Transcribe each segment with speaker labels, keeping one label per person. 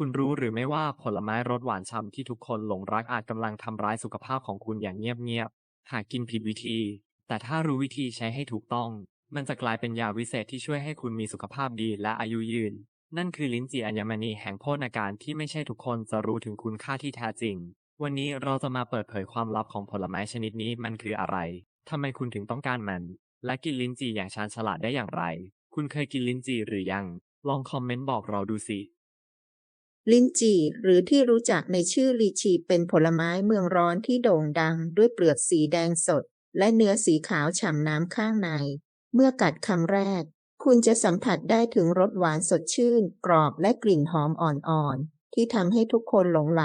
Speaker 1: คุณรู้หรือไม่ว่าผลไม้รสหวานฉ่ำที่ทุกคนหลงรักอาจกำลังทำร้ายสุขภาพของคุณอย่างเงียบๆ หากกินผิดวิธี แต่ถ้ารู้วิธีใช้ให้ถูกต้อง มันจะกลายเป็นยาวิเศษที่ช่วยให้คุณมีสุขภาพดีและอายุยืน นั่นคือลิ้นจี่อัญมณีแห่งโภชนาการที่ไม่ใช่ทุกคนจะรู้ถึงคุณค่าที่แท้จริง วันนี้เราจะมาเปิดเผยความลับของผลไม้ชนิดนี้มันคืออะไรทำไมคุณถึงต้องการมัน และกินลิ้นจี่อย่างชาญฉลาดได้อย่างไร คุณเคยกินลิ้นจี่หรือยัง ลองคอมเมนต์บอกเราดูสิ
Speaker 2: ลิ้นจี่หรือที่รู้จักในชื่อลีชีเป็นผลไม้เมืองร้อนที่โด่งดังด้วยเปลือกสีแดงสด และเนื้อสีขาวฉ่ำน้ำข้างใน เมื่อกัดคำแรก คุณจะสัมผัสได้ถึงรสหวานสดชื่น กรอบและกลิ่นหอมอ่อนๆ ที่ทำให้ทุกคนหลงไหล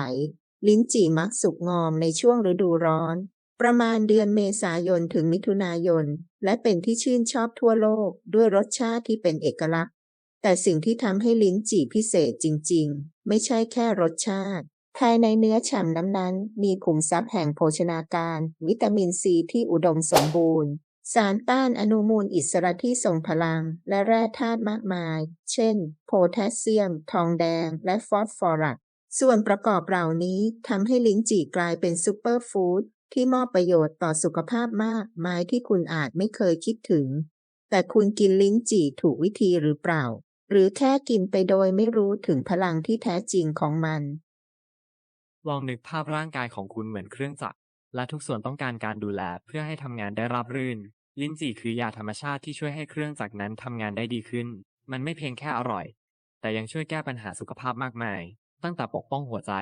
Speaker 2: ลิ้นจี่มักสุกงอมในช่วงฤดูร้อน ประมาณเดือนเมษายนถึงมิถุนายน และเป็นที่ชื่นชอบทั่วโลกด้วยรสชาติที่เป็นเอกลักษณ์ แต่สิ่งที่ทำให้ลิ้นจี่พิเศษจริง ๆ ไม่ใช่แค่รสชาติ ภายในเนื้อฉ่ำน้ำนั้น มีขุมทรัพย์แห่งโภชนาการ วิตามินซีที่อุดมสมบูรณ์ สารต้านอนุมูลอิสระที่ทรงพลัง และแร่ธาตุมากมาย เช่น โพแทสเซียม ทองแดง และฟอสฟอรัสส่วนประกอบเหล่านี้ทำให้ลิ้นจี่กลายเป็นซูเปอร์ฟู้ดที่มอบประโยชน์ต่อสุขภาพมากมายที่คุณอาจไม่เคยคิดถึง แต่คุณกินลิ้นจี่ถูกวิธีหรือเปล่า หรือแค่กินไปโดยไม่รู้ถึงพลังที่แท้จริงของมัน
Speaker 1: ลองนึกภาพร่างกายของคุณเหมือนเครื่องจักร และทุกส่วนต้องการการดูแลเพื่อให้ทำงานได้ราบรื่น ลิ้นจี่คือยาธรรมชาติที่ช่วยให้เครื่องจักรนั้นทำงานได้ดีขึ้น มันไม่เพียงแค่อร่อย แต่ยังช่วยแก้ปัญหาสุขภาพมากมาย ตั้งแต่ปกป้องหัวใจ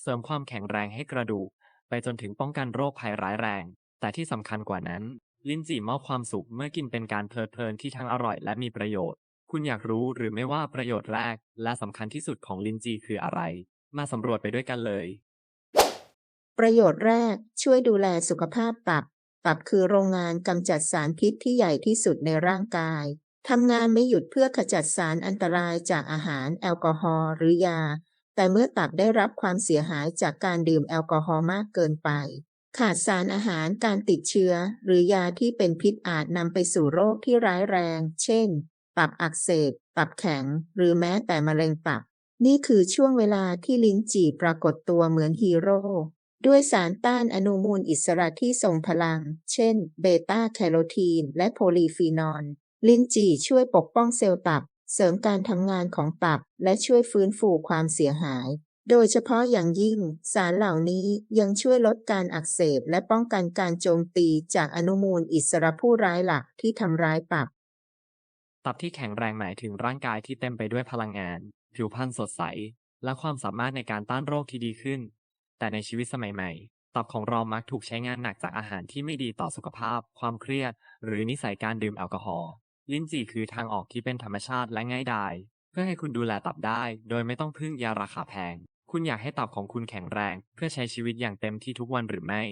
Speaker 1: เสริมความแข็งแรงให้กระดูก ไปจนถึงป้องกันโรคภัยร้ายแรง แต่ที่สำคัญกว่านั้น ลิ้นจี่มอบความสุขเมื่อกินเป็นการเพลิดเพลินที่ทั้งอร่อยและมีประโยชน์ คุณอยากรู้หรือไม่ว่าประโยชน์แรก และสำคัญที่สุดของลินจีคืออะไร มาสำรวจไปด้วยกันเลย
Speaker 2: ประโยชน์แรกช่วยดูแลสุขภาพตับ ตับคือโรงงานกำจัดสารพิษที่ใหญ่ที่สุดในร่างกายทำงานไม่หยุดเพื่อขจัดสารอันตรายจากอาหารแอลกอฮอล์หรือยา แต่เมื่อตับได้รับความเสียหายจากการดื่มแอลกอฮอล์มากเกินไป ขาดสารอาหารการติดเชื้อ หรือยาที่เป็นพิษอาจนำไปสู่โรคที่ร้ายแรง เช่น ตับอักเสบ ตับแข็ง หรือแม้แต่มะเร็งตับ นี่คือช่วงเวลาที่ลิ้นจี่ปรากฏตัวเหมือนฮีโร่ด้วยสารต้านอนุมูลอิสระที่ทรงพลัง เช่น เบต้าแคโรทีน และโพลีฟีนอล ลิ้นจี่ช่วยปกป้องเซลล์ตับ เสริมการทำงานของตับ และช่วยฟื้นฟูความเสียหาย โดยเฉพาะอย่างยิ่ง สารเหล่านี้ยังช่วยลดการอักเสบ และป้องกันการโจมตีจากอนุมูลอิสระผู้ร้ายหลักที่ทำร้ายตับ
Speaker 1: ตับที่แข็งแรงหมายถึงร่างกายที่เต็มไปด้วยพลังงาน ผิวพรรณสดใส และความสามารถในการต้านโรคที่ดีขึ้น แต่ในชีวิตสมัยใหม่ ตับของเรามักถูกใช้งานหนักจากอาหารที่ไม่ดีต่อสุขภาพ ความเครียด หรือนิสัยการดื่มแอลกอฮอล์ลิ้นจี่คือทางออกที่เป็นธรรมชาติและง่ายดาย เพื่อให้คุณดูแลตับได้ โดยไม่ต้องพึ่งยาราคาแพง คุณอยากให้ตับของคุณแข็งแรง เพื่อใช้ชีวิตอย่างเต็มที่ทุกวันหรือไม่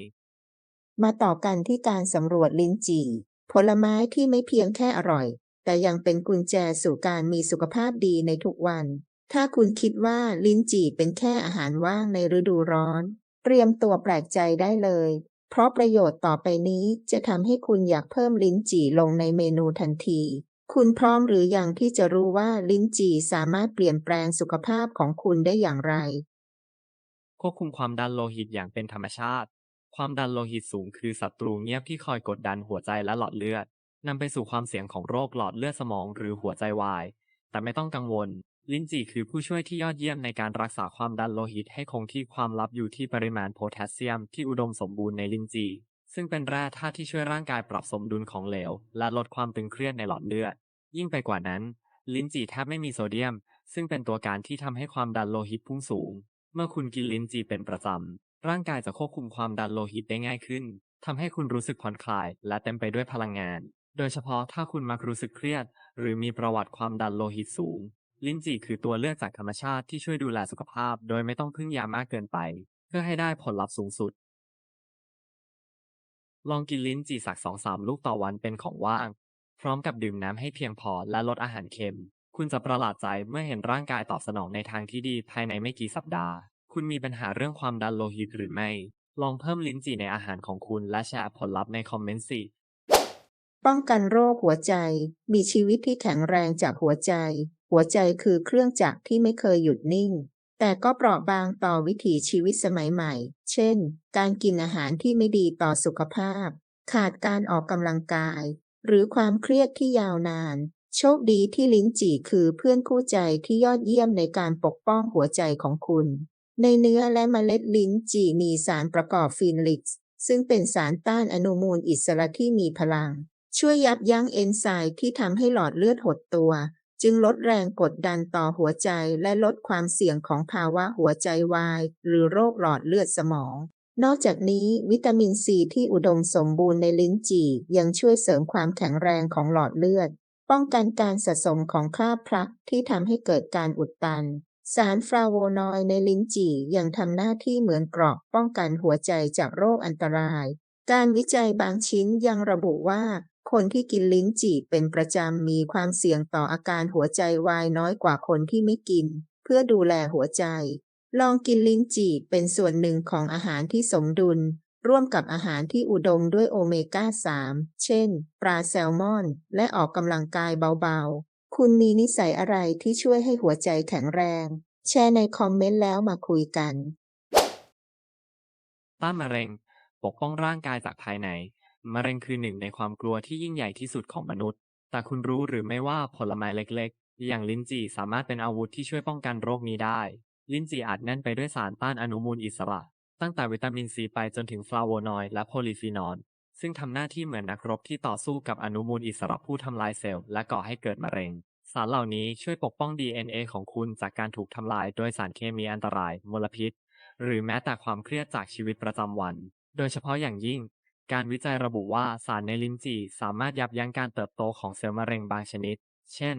Speaker 2: มาต่อกันที่การสำรวจลิ้นจี่ ผลไม้ที่ไม่เพียงแค่อร่อย แต่ยังเป็นกุญแจสู่การมีสุขภาพดีในทุกวัน ถ้าคุณคิดว่าลิ้นจี่เป็นแค่อาหารว่างในฤดูร้อน เตรียมตัวแปลกใจได้เลย เพราะประโยชน์ต่อไปนี้จะทำให้คุณอยากเพิ่มลิ้นจี่ลงในเมนูทันที คุณพร้อมหรือยังที่จะรู้ว่าลิ้นจี่สามารถเปลี่ยนแปลงสุขภาพของคุณได้อย่างไร
Speaker 1: ควบคุมความดันโลหิตอย่างเป็นธรรมชาติ ความดันโลหิตสูงคือศัตรูเงียบที่คอยกดดันหัวใจและหลอดเลือด นำไปสู่ความเสี่ยงของโรคหลอดเลือดสมองหรือหัวใจวาย แต่ไม่ต้องกังวล ลิ้นจี่คือผู้ช่วยที่ยอดเยี่ยมในการรักษาความดันโลหิตให้คงที่ความลับอยู่ที่ปริมาณโพแทสเซียมที่อุดมสมบูรณ์ในลิ้นจี่ ซึ่งเป็นแร่ธาตุที่ช่วยร่างกายปรับสมดุลของเหลว และลดความตึงเครียดในหลอดเลือด ยิ่งไปกว่านั้น ลิ้นจี่แทบไม่มีโซเดียม ซึ่งเป็นตัวการที่ทำให้ความดันโลหิตพุ่งสูง เมื่อคุณกินลิ้นจี่เป็นประจำร่างกายจะควบคุมความดันโลหิตได้ง่ายขึ้นทำให้คุณรู้สึกผ่อนคลายและเต็มไปด้วยพลังงาน โดยเฉพาะถ้าคุณมักรู้สึกเครียด หรือมีประวัติความดันโลหิตสูง ลิ้นจี่คือตัวเลือกจากธรรมชาติที่ช่วยดูแลสุขภาพ โดยไม่ต้องพึ่งยามากเกินไป เพื่อให้ได้ผลลัพธ์สูงสุด ลองกินลิ้นจี่สักสองสามลูกต่อวันเป็นของว่าง พร้อมกับดื่มน้ำให้เพียงพอและลดอาหารเค็ม คุณจะประหลาดใจเมื่อเห็นร่างกายตอบสนองในทางที่ดีภายในไม่กี่สัปดาห์ คุณมีปัญหาเรื่องความดันโลหิตหรือไม่ ลองเพิ่มลิ้นจี่ในอาหารของคุณและแชร์ผลลัพธ์ในคอมเมนต์สิ
Speaker 2: ป้องกันโรคหัวใจ มีชีวิตที่แข็งแรงจากหัวใจ หัวใจคือเครื่องจักรที่ไม่เคยหยุดนิ่ง แต่ก็เปราะบางต่อวิถีชีวิตสมัยใหม่ เช่น การกินอาหารที่ไม่ดีต่อสุขภาพ ขาดการออกกำลังกาย หรือความเครียดที่ยาวนาน โชคดีที่ลิ้นจี่คือเพื่อนคู่ใจที่ยอดเยี่ยมในการปกป้องหัวใจของคุณ ในเนื้อและเมล็ดลิ้นจี่มีสารประกอบฟีนลิกซ์ซึ่งเป็นสารต้านอนุมูลอิสระที่มีพลัง ช่วยยับยั้งเอนไซม์ที่ทำให้หลอดเลือดหดตัว จึงลดแรงกดดันต่อหัวใจและลดความเสี่ยงของภาวะหัวใจวาย หรือโรคหลอดเลือดสมอง นอกจากนี้วิตามินซีที่อุดมสมบูรณ์ในลิ้นจี่ยังช่วยเสริมความแข็งแรงของหลอดเลือด ป้องกันการสะสมของคราบพลักที่ทำให้เกิดการอุดตัน สารฟลาโวนอยด์ในลิ้นจี่ยังทำหน้าที่เหมือนเกราะป้องกันหัวใจจากโรคอันตราย การวิจัยบางชิ้นยังระบุว่า คนที่กินลิ้นจี่เป็นประจำมีความเสี่ยงต่ออาการหัวใจวายน้อยกว่าคนที่ไม่กิน เพื่อดูแลหัวใจ ลองกินลิ้นจี่เป็นส่วนหนึ่งของอาหารที่สมดุล ร่วมกับอาหารที่อุดมด้วยโอเมก้า 3 เช่น ปลาแซลมอน และออกกำลังกายเบาๆ คุณมีนิสัยอะไรที่ช่วยให้หัวใจแข็งแรง แชร์ในคอมเมนต์แล้วมาคุยกัน
Speaker 1: ต้านมะเร็ง ปกป้องร่างกายจากภายใน มะเร็งคือหนึ่งในความกลัวที่ยิ่งใหญ่ที่สุดของมนุษย์ แต่คุณรู้หรือไม่ว่าผลไม้เล็กๆ อย่างลิ้นจี่สามารถเป็นอาวุธที่ช่วยป้องกันโรคนี้ได้ ลิ้นจี่อาจแน่นไปด้วยสารต้านอนุมูลอิสระ ตั้งแต่วิตามินซีไปจนถึงฟลาโวนอยด์และโพลีฟีนอล ซึ่งทำหน้าที่เหมือนนักรบที่ต่อสู้กับอนุมูลอิสระผู้ทำลายเซลล์และก่อให้เกิดมะเร็ง สารเหล่านี้ช่วยปกป้อง DNA ของคุณจากการถูกทำลายโดยสารเคมีอันตราย มลพิษ หรือแม้แต่ความเครียดจากชีวิตประจำวัน โดยเฉพาะอย่างยิ่ง การวิจัยระบุว่าสารในลิ้นจี่สามารถยับยั้งการเติบโตของเซลล์มะเร็งบางชนิด เช่น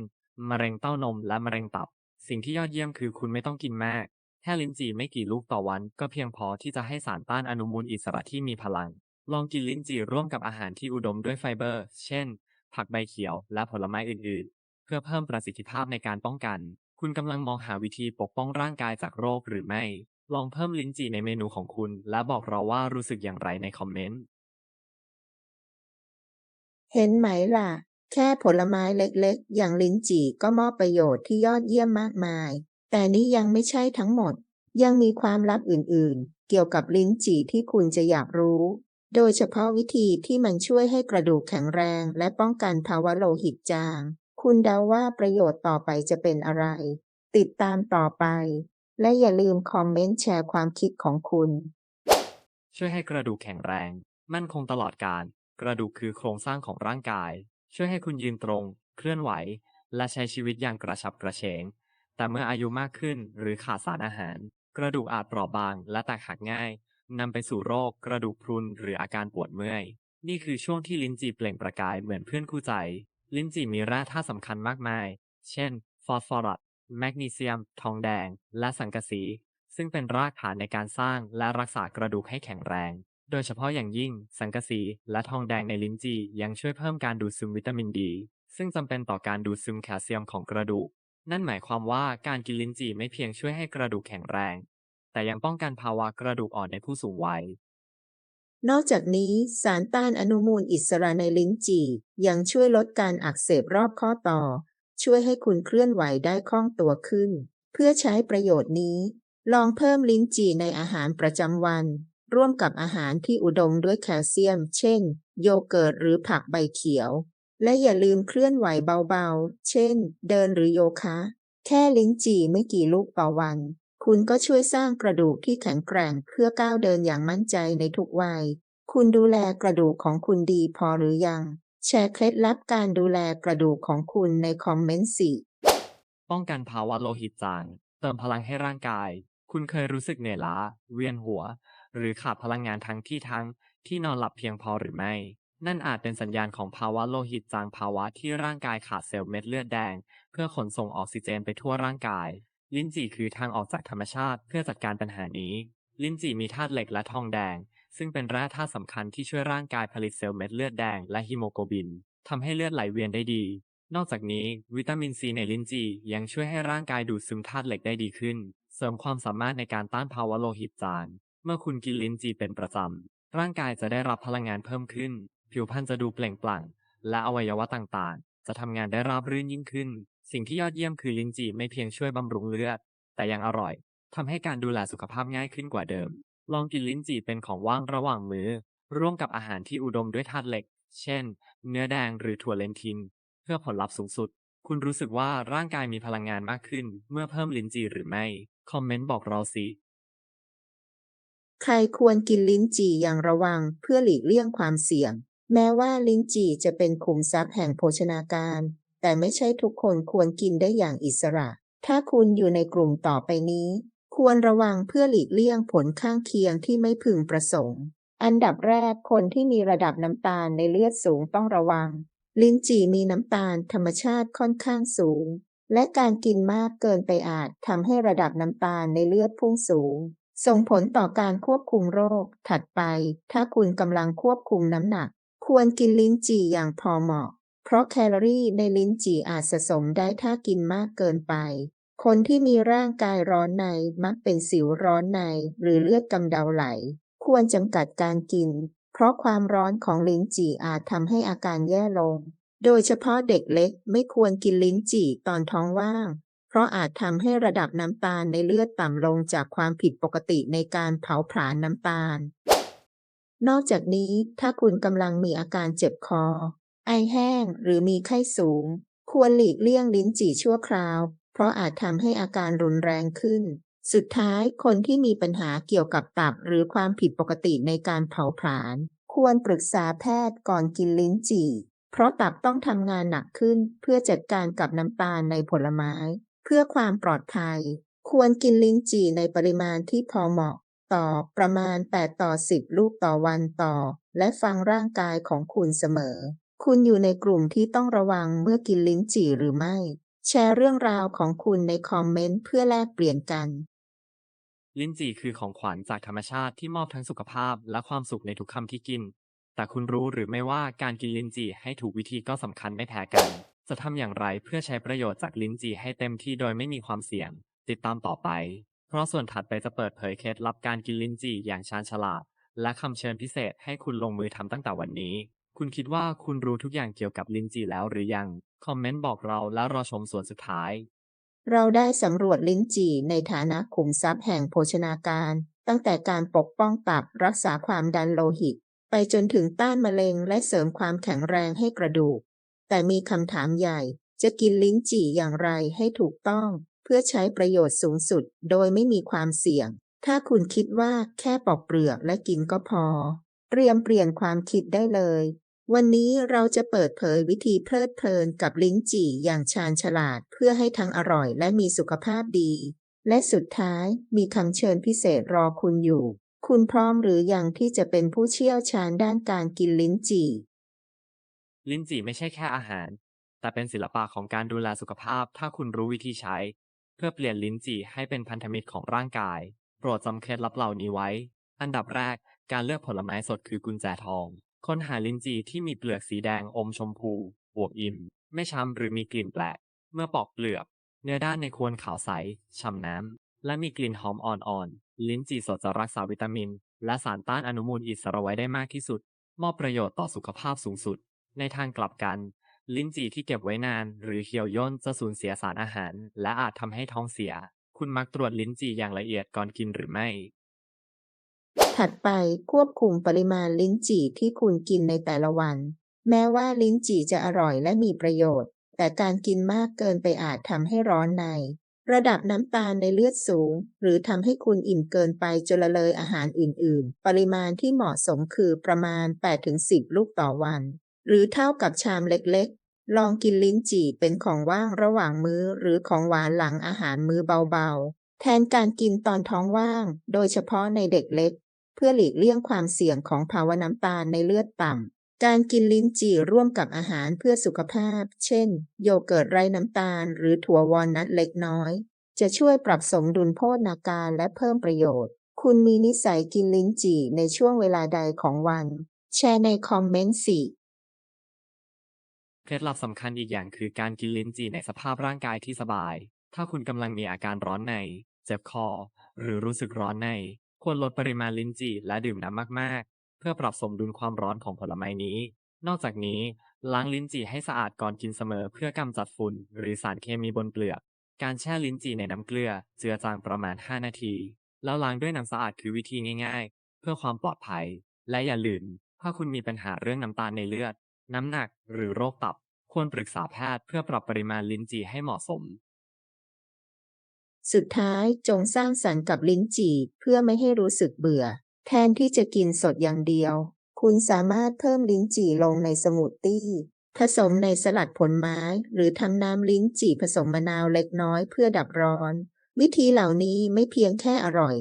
Speaker 1: มะเร็งเต้านมและมะเร็งตับ สิ่งที่ยอดเยี่ยมคือคุณไม่ต้องกินมาก แค่ลิ้นจี่ไม่กี่ลูกต่อวัน ก็เพียงพอที่จะให้สารต้านอนุมูลอิสระที่มีพลัง ลองกินลิ้นจี่ร่วมกับอาหารที่อุดมด้วยไฟเบอร์ เช่น ผักใบเขียวและผลไม้อื่น ๆ เพื่อเพิ่มประสิทธิภาพในการป้องกัน คุณกำลังมองหาวิธีปกป้องร่างกายจากโรคหรือไม่ ลองเพิ่มลิ้นจี่ในเมนูของคุณ และบอกเราว่ารู้สึกอย่างไรในคอมเมนต์
Speaker 2: เห็นไหมล่ะ แค่ผลไม้เล็กๆ อย่างลิ้นจี่ก็มอบประโยชน์ที่ยอดเยี่ยมมากมาย แต่นี่ยังไม่ใช่ทั้งหมด ยังมีความลับอื่นๆ เกี่ยวกับลิ้นจี่ที่คุณจะอยากรู้ โดยเฉพาะวิธีที่มันช่วยให้กระดูกแข็งแรงและป้องกันภาวะโลหิตจาง คุณเดาว่าประโยชน์ต่อไปจะเป็นอะไร ติดตามต่อไป และอย่าลืมคอมเมนต์แชร์ความคิดของคุณ
Speaker 1: ช่วยให้กระดูกแข็งแรง มั่นคงตลอดการ กระดูกคือโครงสร้างของร่างกาย ช่วยให้คุณยืนตรง เคลื่อนไหว และใช้ชีวิตอย่างกระฉับกระเฉง แต่เมื่ออายุมากขึ้นหรือขาดสารอาหาร กระดูกอาจเปราะบางและแตกหักง่ายนำไปสู่โรคกระดูกพรุนหรืออาการปวดเมื่อย นี่คือช่วงที่ลิ้นจี่เปล่งประกายเหมือนเพื่อนคู่ใจ ลิ้นจี่มีแร่ธาตุสำคัญมากมาย เช่น ฟอสฟอรัส แมกนีเซียม ทองแดง และสังกะสี ซึ่งเป็นรากฐานในการสร้างและรักษากระดูกให้แข็งแรง โดยเฉพาะอย่างยิ่ง สังกะสีและทองแดงในลิ้นจี่ยังช่วยเพิ่มการดูดซึมวิตามินดี ซึ่งจำเป็นต่อการดูดซึมแคลเซียมของกระดูก นั่นหมายความว่าการกินลิ้นจี่ไม่เพียงช่วยให้กระดูกแข็งแรง แต่ยังป้องกันภาวะกระดูกอ่อนในผู้สูงวัย
Speaker 2: นอกจากนี้สารต้านอนุมูลอิสระในลิ้นจี่ยังช่วยลดการอักเสบรอบข้อต่อ ช่วยให้คุณเคลื่อนไหวได้คล่องตัวขึ้น เพื่อใช้ประโยชน์นี้ ลองเพิ่มลิ้นจี่ในอาหารประจำวัน ร่วมกับอาหารที่อุดมด้วยแคลเซียม เช่น โยเกิร์ตหรือผักใบเขียว และอย่าลืมเคลื่อนไหวเบาๆ เช่น เดินหรือโยคะ แค่ลิ้นจี่ไม่กี่ลูกต่อวัน คุณก็ช่วยสร้างกระดูกที่แข็งแกร่งเพื่อก้าวเดินอย่างมั่นใจในทุกวัย คุณดูแลกระดูกของคุณดีพอหรือยัง แชร์เคล็ดลับการดูแลกระดูกของคุณในคอมเมนต์สิ
Speaker 1: ป้องกันภาวะโลหิตจางเติมพลังให้ร่างกาย คุณเคยรู้สึกเหนื่อยล้า เวียนหัว หรือขาดพลังงานทั้งที่ทั้งที่นอนหลับเพียงพอหรือไม่ นั่นอาจเป็นสัญญาณของภาวะโลหิตจางภาวะที่ร่างกายขาดเซลล์เม็ดเลือดแดง เพื่อขนส่งออกซิเจนไปทั่วร่างกาย ลิ้นจี่คือทางออกจากธรรมชาติเพื่อจัดการปัญหานี้ ลิ้นจี่มีธาตุเหล็กและทองแดง ซึ่งเป็นแร่ธาตุสำคัญที่ช่วยร่างกายผลิตเซลล์เม็ดเลือดแดงและฮีโมโกลบินทำให้เลือดไหลเวียนได้ดี นอกจากนี้วิตามินซีในลิ้นจี่ยังช่วยให้ร่างกายดูดซึมธาตุเหล็กได้ดีขึ้น เสริมความสามารถในการต้านภาวะโลหิตจาง เมื่อคุณกินลิ้นจี่เป็นประจำ ร่างกายจะได้รับพลังงานเพิ่มขึ้น ผิวพรรณจะดูเปล่งปลั่ง และอวัยวะต่างๆ จะทำงานได้ราบรื่นยิ่งขึ้น สิ่งที่ยอดเยี่ยมคือลิ้นจี่ไม่เพียงช่วยบำรุงเลือด แต่ยังอร่อยทำให้การดูแลสุขภาพง่ายขึ้นกว่าเดิม ลองกินลิ้นจี่เป็นของว่างระหว่างมื้อ ร่วมกับอาหารที่อุดมด้วยธาตุเหล็ก เช่น เนื้อแดงหรือถั่วเลนทิน เพื่อผลลัพธ์สูงสุด คุณรู้สึกว่าร่างกายมีพลังงานมากขึ้น เมื่อเพิ่มลิ้นจี่หรือไม่ คอมเมนต์บอกเราสิ
Speaker 2: ใครควรกินลิ้นจี่อย่างระวังเพื่อหลีกเลี่ยงความเสี่ยง แม้ว่าลิ้นจี่จะเป็นขุมทรัพย์แห่งโภชนาการ แต่ไม่ใช่ทุกคนควรกินได้อย่างอิสระ ถ้าคุณอยู่ในกลุ่มต่อไปนี้ ควรระวังเพื่อหลีกเลี่ยงผลข้างเคียงที่ไม่พึงประสงค์ อันดับแรกคนที่มีระดับน้ำตาลในเลือดสูงต้องระวัง ลิ้นจี่มีน้ำตาลธรรมชาติค่อนข้างสูง และการกินมากเกินไปอาจทำให้ระดับน้ำตาลในเลือดพุ่งสูง ส่งผลต่อการควบคุมโรค ถัดไป ถ้าคุณกำลังควบคุมน้ำหนัก ควรกินลิ้นจี่อย่างพอเหมาะ เพราะแคลอรี่ในลิ้นจี่อาจสะสมได้ถ้ากินมากเกินไป คนที่มีร่างกายร้อนในมักเป็นสิวร้อนใน หรือเลือดกำเดาไหล ควรจำกัดการกิน เพราะความร้อนของลิ้นจี่อาจทำให้อาการแย่ลง โดยเฉพาะเด็กเล็กไม่ควรกินลิ้นจี่ตอนท้องว่าง เพราะอาจทำให้ระดับน้ำตาลในเลือดต่ำลงจากความผิดปกติในการเผาผลาญน้ำตาล นอกจากนี้ถ้าคุณกำลังมีอาการเจ็บคอ ไอแห้งหรือมีไข้สูง ควรหลีกเลี่ยงลิ้นจี่ชั่วคราว เพราะอาจทำให้อาการรุนแรงขึ้น สุดท้ายคนที่มีปัญหาเกี่ยวกับตับหรือความผิดปกติในการเผาผลาญควรปรึกษาแพทย์ก่อนกินลิ้นจี่ เพราะตับต้องทำงานหนักขึ้นเพื่อจัดการกับน้ำตาลในผลไม้ เพื่อความปลอดภัย ควรกินลิ้นจี่ในปริมาณที่พอเหมาะ ต่อประมาณ 8 ต่อ 10 ลูกต่อวันต่อ และฟังร่างกายของคุณเสมอ คุณอยู่ในกลุ่มที่ต้องระวังเมื่อกินลิ้นจี่หรือไม่ แชร์เรื่องราวของคุณในคอมเมนต์เพื่อแลกเปลี่ยนกัน
Speaker 1: ลิ้นจี่คือของขวัญจากธรรมชาติที่มอบทั้งสุขภาพและความสุขในทุกคำที่กิน แต่คุณรู้หรือไม่ว่าการกินลิ้นจี่ให้ถูกวิธีก็สำคัญไม่แพ้กัน จะทำอย่างไรเพื่อใช้ประโยชน์จากลิ้นจี่ให้เต็มที่โดยไม่มีความเสี่ยง ติดตามต่อไป เพราะส่วนถัดไปจะเปิดเผยเคล็ดลับการกินลิ้นจี่อย่างชาญฉลาด และคำเชิญพิเศษให้คุณลงมือทำตั้งแต่วันนี้ คุณคิดว่าคุณรู้ทุกอย่างเกี่ยวกับลิ้นจี่แล้วหรือยัง คอมเมนต์บอกเราแล้วรอชมส่วนสุดท้าย
Speaker 2: เราได้สำรวจลิ้นจี่ในฐานะขุมทรัพย์แห่งโภชนาการ ตั้งแต่การปกป้องตับรักษาความดันโลหิต ไปจนถึงต้านมะเร็งและเสริมความแข็งแรงให้กระดูก แต่มีคำถามใหญ่ จะกินลิ้นจี่อย่างไรให้ถูกต้อง เพื่อใช้ประโยชน์สูงสุดโดยไม่มีความเสี่ยง ถ้าคุณคิดว่าแค่ปอกเปลือกและกินก็พอ เตรียมเปลี่ยนความคิดได้เลย วันนี้เราจะเปิดเผยวิธีเพลิดเพลินกับลิ้นจี่อย่างชาญฉลาดเพื่อให้ทั้งอร่อยและมีสุขภาพดี และสุดท้ายมีคำเชิญพิเศษรอคุณอยู่คุณพร้อมหรือยังที่จะเป็นผู้เชี่ยวชาญด้านการกินลิ้นจี่
Speaker 1: ลิ้นจี่ไม่ใช่แค่อาหาร แต่เป็นศิลปะของการดูแลสุขภาพ ถ้าคุณรู้วิธีใช้ เพื่อเปลี่ยนลิ้นจี่ให้เป็นพันธมิตรของร่างกาย โปรดจำเคล็ดลับเหล่านี้ไว้ อันดับแรก การเลือกผลไม้สดคือกุญแจทอง ค้นหาลิ้นจี่ที่มีเปลือกสีแดงอมชมพูอวบอิ่ม ไม่ช้ำหรือมีกลิ่นแปลก เมื่อปอกเปลือก เนื้อด้านในควรขาวใสฉ่ำน้ำและมีกลิ่นหอมอ่อนๆ ลิ้นจี่สดจะรักษาวิตามิน และสารต้านอนุมูลอิสระไว้ได้มากที่สุด มอบประโยชน์ต่อสุขภาพสูงสุด ในทางกลับกัน ลิ้นจี่ที่เก็บไว้นาน หรือเหี่ยวย่นจะสูญเสียสารอาหาร และอาจทำให้ท้องเสีย คุณมักตรวจลิ้นจี่อย่างละเอียดก่อนกินหรือไม่
Speaker 2: ถัดไปควบคุมปริมาณลิ้นจี่ที่คุณกินในแต่ละวัน แม้ว่าลิ้นจี่จะอร่อยและมีประโยชน์ แต่การกินมากเกินไปอาจทำให้ร้อนใน ระดับน้ำตาลในเลือดสูง หรือทำให้คุณอิ่มเกินไปจนละเลยอาหารอื่น ๆ ปริมาณที่เหมาะสมคือประมาณ 8-10 ลูกต่อวัน หรือเท่ากับชามเล็กๆ ลองกินลิ้นจี่เป็นของว่างระหว่างมื้อหรือของหวานหลังอาหารมื้อเบาๆ แทนการกินตอนท้องว่าง โดยเฉพาะในเด็กเล็ก เพื่อหลีกเลี่ยงความเสี่ยงของภาวะน้ำตาลในเลือดต่ำ การกินลิ้นจี่ร่วมกับอาหารเพื่อสุขภาพ เช่น โยเกิร์ตไร้น้ำตาล หรือถั่ววอลนัทเล็กน้อย จะช่วยปรับสมดุลโภชนาการและเพิ่มประโยชน์ คุณมีนิสัยกินลิ้นจี่ในช่วงเวลาใดของวัน แชร์ในคอมเมนต์สิ
Speaker 1: ล็ดลับสำคัญอีกอย่างคือการกินลิ้นจี่ในสภาพร่างกายที่สบาย ถ้าคุณกำลังมีอาการร้อนใน เจ็บคอ หรือรู้สึกร้อนใน ควรลดปริมาณลิ้นจี่และดื่มน้ำมากๆ เพื่อปรับสมดุลความร้อนของผลไม้นี้ นอกจากนี้ ล้างลิ้นจี่ให้สะอาดก่อนกินเสมอเพื่อกำจัดฝุ่นหรือสารเคมีบนเปลือก การแช่ลิ้นจี่ในน้ำเกลือ เจือจางประมาณ 5 นาที แล้วล้างด้วยน้ำสะอาดคือวิธีง่าย ๆ เพื่อความปลอดภัย และอย่าลืม ถ้าคุณมีปัญหาเรื่องน้ำตาลในเลือดน้ำหนักหรือโรคตับ ควรปรึกษาแพทย์เพื่อปรับปริมาณลิ้นจี่ให้เหมาะสม
Speaker 2: สุดท้ายจงสร้างสรรค์กับลิ้นจี่เพื่อไม่ให้รู้สึกเบื่อ แทนที่จะกินสดอย่างเดียว คุณสามารถเพิ่มลิ้นจี่ลงในสมูทตี้ผสมในสลัดผลไม้ หรือทำน้ำลิ้นจี่ผสมมะนาวเล็กน้อยเพื่อดับร้อน วิธีเหล่านี้ไม่เพียงแค่อร่อย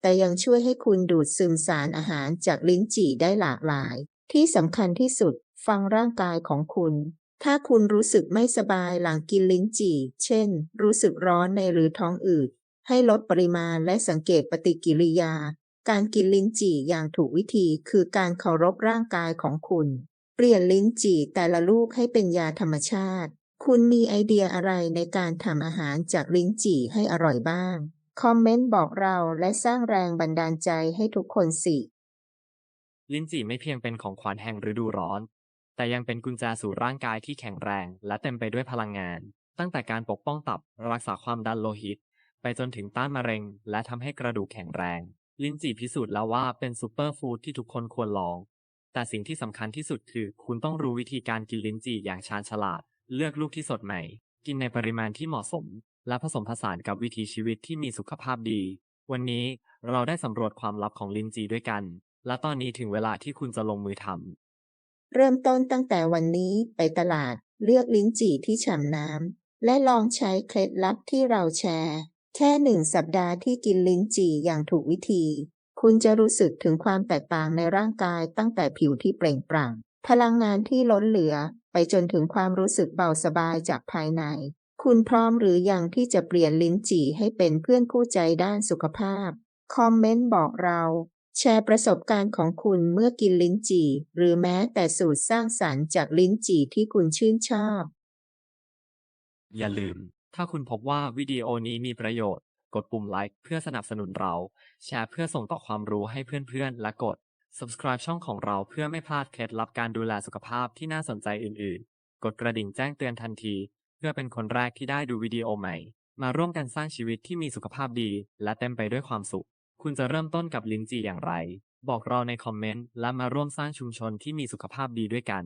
Speaker 2: แต่ยังช่วยให้คุณดูดซึมสารอาหารจากลิ้นจี่ได้หลากหลาย ที่สำคัญที่สุดฟังร่างกายของคุณ ถ้าคุณรู้สึกไม่สบายหลังกินลิ้นจี่ เช่น รู้สึกร้อนในหรือท้องอืด ให้ลดปริมาณและสังเกตปฏิกิริยา การกินลิ้นจี่อย่างถูกวิธีคือการเคารพร่างกายของคุณ เปลี่ยนลิ้นจี่แต่ละลูกให้เป็นยาธรรมชาติ คุณมีไอเดียอะไรในการทำอาหารจากลิ้นจี่ให้อร่อยบ้าง คอมเมนต์บอกเราและสร้างแรงบันดาลใจให้ทุกคนสิ
Speaker 1: ลิ้นจี่ไม่เพียงเป็นของขวัญแห่งฤดูร้อน แต่ยังเป็นกุญแจสู่ร่างกายที่แข็งแรง และเต็มไปด้วยพลังงาน ตั้งแต่การปกป้องตับรักษาความดันโลหิต ไปจนถึงต้านมะเร็ง และทำให้กระดูกแข็งแรง ลิ้นจี่พิสูจน์แล้วว่าเป็นซูเปอร์ฟู้ดที่ทุกคนควรลอง แต่สิ่งที่สำคัญที่สุดคือ คุณต้องรู้วิธีการกินลิ้นจี่อย่างชาญฉลาด เลือกลูกที่สดใหม่ กินในปริมาณที่เหมาะสม และผสมผสานกับวิถีชีวิตที่มีสุขภาพดี วันนี้เราได้สำรวจความลับของลิ้นจี่ด้วยกัน และตอนนี้ถึงเวลาที่คุณจะลงมือทำ
Speaker 2: เริ่มต้นตั้งแต่วันนี้ไปตลาดเลือกลิ้นจี่ที่ฉ่ำน้ำและลองใช้เคล็ดลับที่เราแชร์ แค่หนึ่งสัปดาห์ที่กินลิ้นจี่อย่างถูกวิธี คุณจะรู้สึกถึงความแตกต่างในร่างกายตั้งแต่ผิวที่เปล่งปลั่ง พลังงานที่ล้นเหลือ ไปจนถึงความรู้สึกเบาสบายจากภายใน คุณพร้อมหรือยังที่จะเปลี่ยนลิ้นจี่ให้เป็นเพื่อนคู่ใจด้านสุขภาพ คอมเมนต์บอกเรา แชร์ประสบการณ์ของคุณเมื่อกินลิ้นจี่ หรือแม้แต่สูตรสร้างสรรค์จากลิ้นจี่ที่คุณชื่นชอบ
Speaker 1: อย่าลืม ถ้าคุณพบว่าวิดีโอนี้มีประโยชน์ กดปุ่มไลค์เพื่อสนับสนุนเรา แชร์เพื่อส่งต่อความรู้ให้เพื่อนๆ และกด subscribe ช่องของเราเพื่อไม่พลาดเคล็ดลับการดูแลสุขภาพที่น่าสนใจอื่นๆ กดกระดิ่งแจ้งเตือนทันที เพื่อเป็นคนแรกที่ได้ดูวิดีโอใหม่ มาร่วมกันสร้างชีวิตที่มีสุขภาพดี และเต็มไปด้วยความสุข คุณจะเริ่มต้นกับลิ้นจี่อย่างไร บอกเราในคอมเมนต์ และมาร่วมสร้างชุมชนที่มีสุขภาพดีด้วยกัน